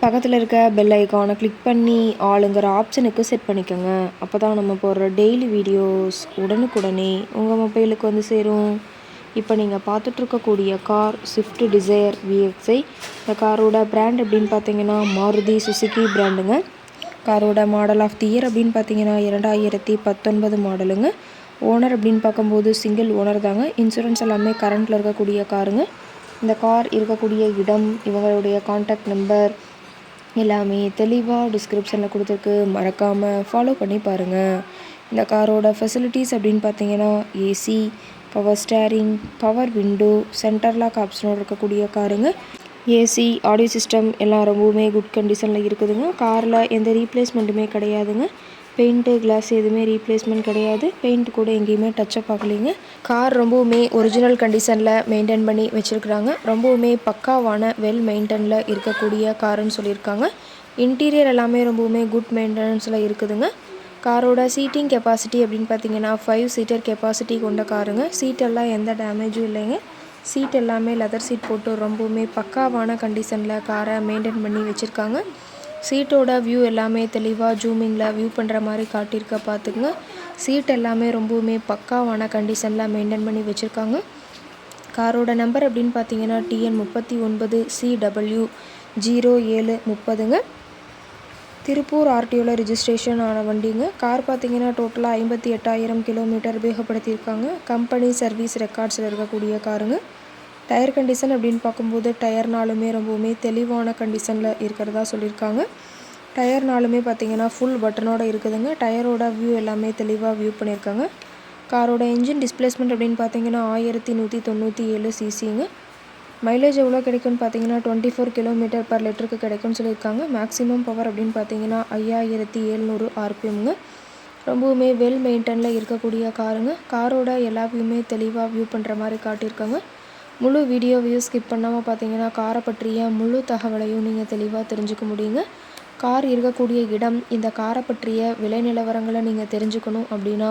பக்கத்தில் இருக்க பெல் ஐக்கானை கிளிக் பண்ணி ஆளுங்கிற ஆப்ஷனுக்கு செட் பண்ணிக்கோங்க. அப்போ தான் நம்ம போடுற டெய்லி வீடியோஸ் உடனுக்குடனே உங்கள் மொபைலுக்கு வந்து சேரும். இப்போ நீங்கள் பார்த்துட்ருக்கக்கூடிய கார் ஸ்விஃப்ட் டிசையர் விஎக்ஸ்ஐ இந்த காரோட பிராண்ட் அப்படின்னு பார்த்தீங்கன்னா மாருதி சுசுக்கி பிராண்டுங்க காரோட மாடல் ஆஃப் தி இயர் அப்படின்னு பார்த்தீங்கன்னா இரண்டாயிரத்தி பத்தொன்பது மாடலுங்க ஓனர் அப்படின்னு பார்க்கும்போது சிங்கிள் ஓனர் தாங்க. இன்சூரன்ஸ் எல்லாமே கரண்ட்டில் இருக்கக்கூடிய காருங்க இந்த கார் இருக்கக்கூடிய இடம் இவங்களுடைய காண்டாக்ட் நம்பர் எல்லாமே தெளிவாக டிஸ்கிரிப்ஷனில் கொடுத்துருக்கு. மறக்காமல் ஃபாலோ பண்ணி பாருங்கள் இந்த காரோட ஃபெசிலிட்டிஸ் அப்படின்னு பார்த்தீங்கன்னா AC power steering power window centre lock ஆப்ஷனோடு இருக்கக்கூடிய காருங்க. ஏசி ஆடியோ சிஸ்டம் எல்லாம் ரொம்பவுமே குட் கண்டிஷனில் இருக்குதுங்க. காரில் எந்த ரீப்ளேஸ்மெண்ட்டுமே கிடையாதுங்க. பெயிண்ட்டு கிளாஸ் எதுவுமே ரீப்ளேஸ்மெண்ட் கிடையாது. பெயிண்ட் கூட எங்கேயுமே டச்சப் ஆகலைங்க. கார் ரொம்பவுமே ஒரிஜினல் கண்டிஷனில் மெயின்டைன் பண்ணி வச்சுருக்குறாங்க. ரொம்பவுமே பக்காவான வெல் மெயின்டெனில் இருக்கக்கூடிய காருன்னு சொல்லியிருக்காங்க. இன்டீரியர் எல்லாமே ரொம்பவுமே குட் மெயின்டெனன்ஸில் இருக்குதுங்க. காரோட சீட்டிங் கெப்பாசிட்டி அப்படின்னு பார்த்தீங்கன்னா ஃபைவ் சீட்டர் கெப்பாசிட்டி கொண்ட காருங்க சீட்டெல்லாம் எந்த டேமேஜும் இல்லைங்க. சீட் எல்லாமே லெதர் சீட் போட்டு ரொம்பவுமே பக்காவான கண்டிஷனில் காரை மெயின்டைன் பண்ணி வச்சுருக்காங்க. சீட்டோட வியூ எல்லாமே தெளிவாக ஜூமிங்கில் வியூ பண்ணுற மாதிரி காட்டியிருக்க பார்த்துக்குங்க. சீட் எல்லாமே ரொம்பவுமே பக்காவான கண்டிஷனில் மெயின்டைன் பண்ணி வச்சுருக்காங்க. காரோட நம்பர் அப்படின்னு பார்த்தீங்கன்னா டிஎன் முப்பத்தி ஒன்பது சி டபிள்யூ ஜீரோ ஏழு முப்பதுங்க. திருப்பூர் ஆர்டிஓவில் ரிஜிஸ்ட்ரேஷன் ஆன வண்டிங்க. கார் பார்த்தீங்கன்னா டோட்டலாக ஐம்பத்தி எட்டாயிரம் கிலோமீட்டர் உபயோகப்படுத்தியிருக்காங்க கம்பெனி சர்வீஸ் ரெக்கார்ட்ஸில் இருக்கக்கூடிய காருங்க. டயர் கண்டிஷன் அப்படின்னு பார்க்கும்போது டயர்னாலுமே ரொம்பவுமே தெளிவான கண்டிஷனில் இருக்கிறதா சொல்லியிருக்காங்க. டயர்னாலுமே பார்த்தீங்கன்னா ஃபுல் பட்டனோட இருக்குதுங்க. டயரோட வியூ எல்லாமே தெளிவாக வியூ பண்ணியிருக்காங்க. காரோட இன்ஜின் டிஸ்பிளேஸ்மெண்ட் அப்படின்னு பார்த்தீங்கன்னா ஆயிரத்தி நூற்றி தொண்ணூற்றி ஏழு சிசிங்க மைலேஜ் எவ்வளோ கிடைக்கும்னு பார்த்தீங்கன்னா டுவெண்ட்டி ஃபோர் கிலோமீட்டர் பர் லிட்டருக்கு கிடைக்கும்னு சொல்லியிருக்காங்க. மேக்ஸிமம் பவர் அப்படின்னு பார்த்தீங்கன்னா ஐயாயிரத்தி எழுநூறு ஆர்பிஎம்ங்க ரொம்பவுமே வெல் மெயின்டெனில் இருக்கக்கூடிய காருங்க. காரோட எல்லாத்தையுமே தெளிவாக வியூ பண்ணுற மாதிரி காட்டியிருக்காங்க. முழு வீடியோவையும் ஸ்கிப் பண்ணாமல் பார்த்தீங்கன்னா காரை பற்றிய முழு தகவலையும் நீங்கள் தெளிவாக தெரிஞ்சுக்க முடியுங்க. கார் இருக்கக்கூடிய இடம் இந்த காரை பற்றிய விலை நிலவரங்களை நீங்கள் தெரிஞ்சுக்கணும் அப்படின்னா